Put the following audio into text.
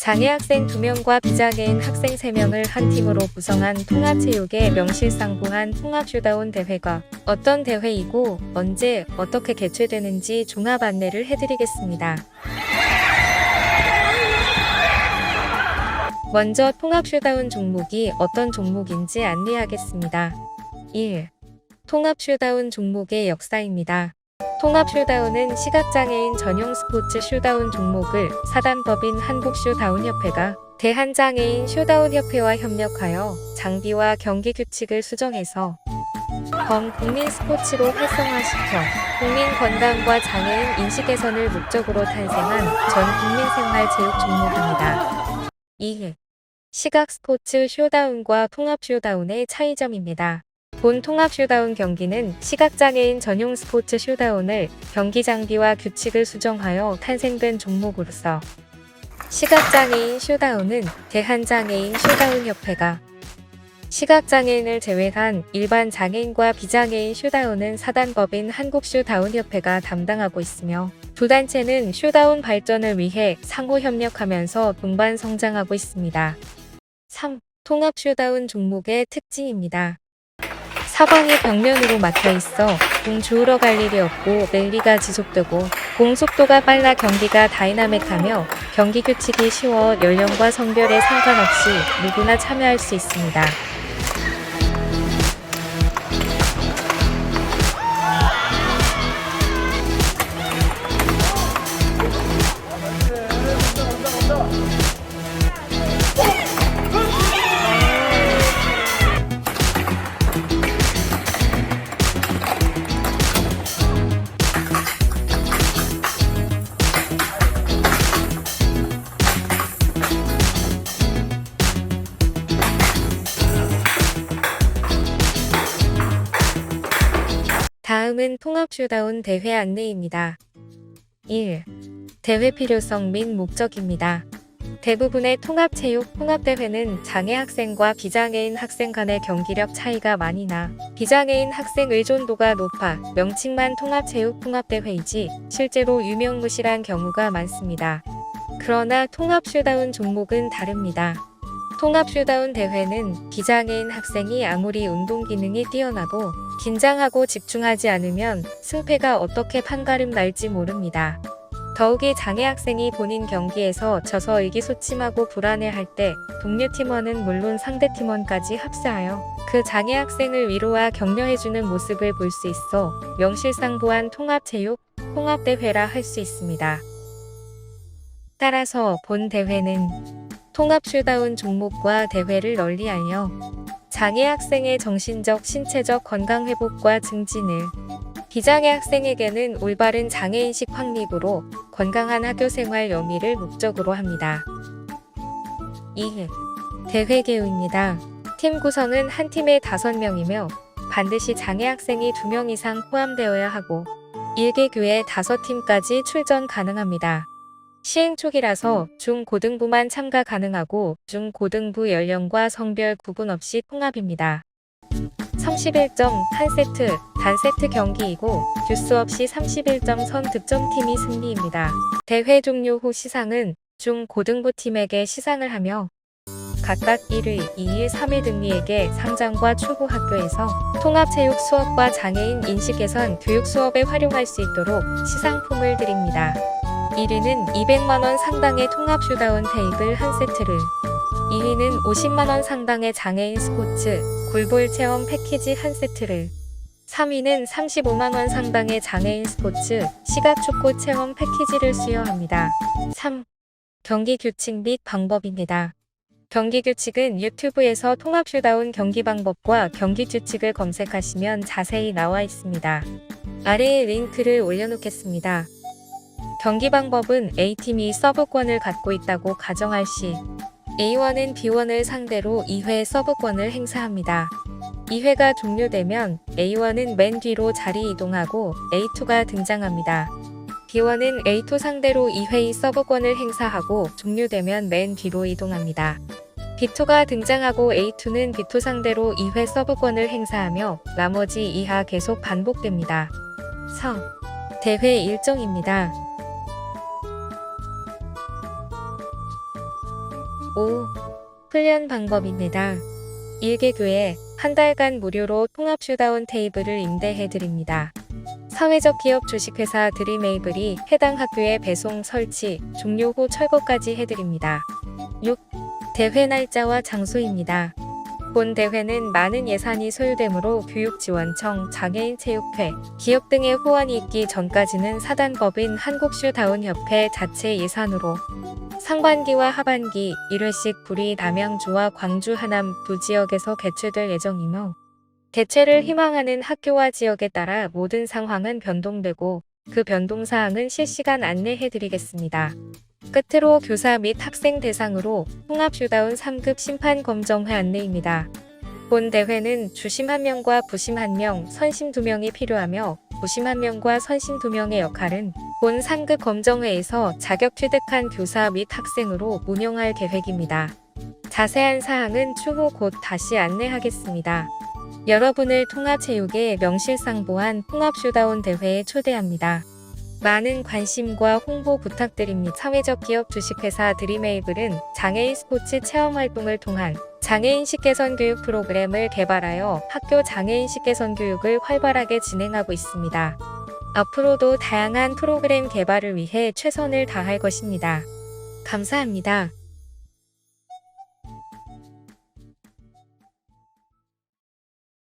장애 학생 2명과 비장애인 학생 3명을 한 팀으로 구성한 통합체육의 명실상부한 통합슈다운 대회가 어떤 대회이고 언제 어떻게 개최되는지 종합 안내를 해드리겠습니다. 먼저 통합슈다운 종목이 어떤 종목인지 안내하겠습니다. 1. 통합슈다운 종목의 역사입니다. 통합슈다운은 시각장애인 전용 스포츠 슈다운 종목을 사단법인 한국슈다운협회가 대한장애인 슈다운협회와 협력하여 장비와 경기 규칙을 수정해서 전 국민 스포츠로 활성화시켜 국민 건강과 장애인 인식 개선을 목적으로 탄생한 전 국민 생활 체육 종목입니다. 2. 시각 스포츠 쇼다운과 통합 쇼다운의 차이점입니다. 본 통합 쇼다운 경기는 시각장애인 전용 스포츠 쇼다운을 경기 장비와 규칙을 수정하여 탄생된 종목으로서 시각장애인 쇼다운은 대한장애인 쇼다운협회가 시각장애인을 제외한 일반 장애인과 비장애인 쇼다운은 사단법인 한국쇼다운협회가 담당하고 있으며 두 단체는 쇼다운 발전을 위해 상호 협력하면서 동반 성장하고 있습니다. 3. 통합 쇼다운 종목의 특징입니다. 사방이 벽면으로 막혀 있어 공 주우러 갈 일이 없고 랠리가 지속되고 공 속도가 빨라 경기가 다이나믹하며 경기 규칙이 쉬워 연령과 성별에 상관없이 누구나 참여할 수 있습니다. 다음은 통합쇼다운 대회 안내입니다. 1. 대회 필요성 및 목적입니다. 대부분의 통합체육 통합대회는 장애 학생과 비장애인 학생 간의 경기력 차이가 많이 나 비장애인 학생 의존도가 높아 명칭만 통합체육 통합대회이지 실제로 유명무실한 경우가 많습니다. 그러나 통합쇼다운 종목은 다릅니다. 통합쇼다운 대회는 비장애인 학생이 아무리 운동 기능이 뛰어나도 긴장하고 집중하지 않으면 승패가 어떻게 판가름 날지 모릅니다. 더욱이 장애 학생이 본인 경기에서 져서 의기소침하고 불안해할 때 동료 팀원은 물론 상대 팀원까지 합세하여 그 장애 학생을 위로와 격려해주는 모습을 볼 수 있어 명실상부한 통합체육, 통합대회라 할 수 있습니다. 따라서 본 대회는 통합쇼다운 종목과 대회를 널리 알려 장애 학생의 정신적, 신체적 건강 회복과 증진을 비장애 학생에게는 올바른 장애인식 확립으로 건강한 학교 생활 영위를 목적으로 합니다. 2. 대회 계우입니다. 팀 구성은 한 팀에 5명이며 반드시 장애 학생이 2명 이상 포함되어야 하고 1개 교에 5팀까지 출전 가능합니다. 시행 초기라서 중고등부만 참가 가능하고 중고등부 연령과 성별 구분 없이 통합입니다. 31점 한 세트, 단 세트 경기이고 듀스 없이 31점 선 득점팀이 승리입니다. 대회 종료 후 시상은 중고등부 팀에게 시상을 하며 각각 1위, 2위, 3위 등리에게 상장과 추후 학교에서 통합체육 수업과 장애인 인식 개선 교육 수업에 활용할 수 있도록 시상품을 드립니다. 1위는 200만원 상당의 통합 슈다운 테이블 한 세트를 2위는 50만원 상당의 장애인 스포츠 굴볼 체험 패키지 한 세트를 3위는 35만원 상당의 장애인 스포츠 시각축구 체험 패키지를 수여합니다. 3. 경기 규칙 및 방법입니다. 경기 규칙은 유튜브에서 통합 슈다운 경기 방법과 경기 규칙을 검색하시면 자세히 나와 있습니다. 아래에 링크를 올려놓겠습니다. 경기 방법은 A팀이 서브권을 갖고 있다고 가정할 시 A1은 B1을 상대로 2회 서브권을 행사합니다. 2회가 종료되면 A1은 맨 뒤로 자리 이동하고 A2가 등장합니다. B1은 A2 상대로 2회의 서브권을 행사하고 종료되면 맨 뒤로 이동합니다. B2가 등장하고 A2는 B2 상대로 2회 서브권을 행사하며 나머지 2하 계속 반복됩니다. 성 대회 일정입니다. 5. 훈련 방법입니다. 1개교에 한 달간 무료로 통합 슈다운 테이블을 임대해드립니다. 사회적 기업 주식회사 드림에이블이 해당 학교에 배송 설치, 종료 후 철거까지 해드립니다. 6. 대회 날짜와 장소입니다. 본 대회는 많은 예산이 소요되므로 교육지원청, 장애인체육회, 기업 등의 후원이 있기 전까지는 사단법인 한국슈다운협회 자체 예산으로 상반기와 하반기 1회씩 구리, 남양주와 광주, 하남 두 지역에서 개최될 예정이며 개최를 희망하는 학교와 지역에 따라 모든 상황은 변동되고 그 변동사항은 실시간 안내해드리겠습니다. 끝으로 교사 및 학생 대상으로 통합슈다운 3급 심판 검정회 안내입니다. 본 대회는 주심 1명과 부심 1명, 선심 2명이 필요하며 부심 1명과 선심 2명의 역할은 본 상급 검정회에서 자격 취득한 교사 및 학생으로 운영할 계획입니다. 자세한 사항은 추후 곧 다시 안내하겠습니다. 여러분을 통합체육의 명실상부한 통합쇼다운 대회에 초대합니다. 많은 관심과 홍보 부탁드립니다. 사회적 기업 주식회사 드림에이블은 장애인 스포츠 체험 활동을 통한 장애인 식 개선 교육 프로그램을 개발하여 학교 장애인 식 개선 교육을 활발하게 진행하고 있습니다. 앞으로도 다양한 프로그램 개발을 위해 최선을 다할 것입니다. 감사합니다.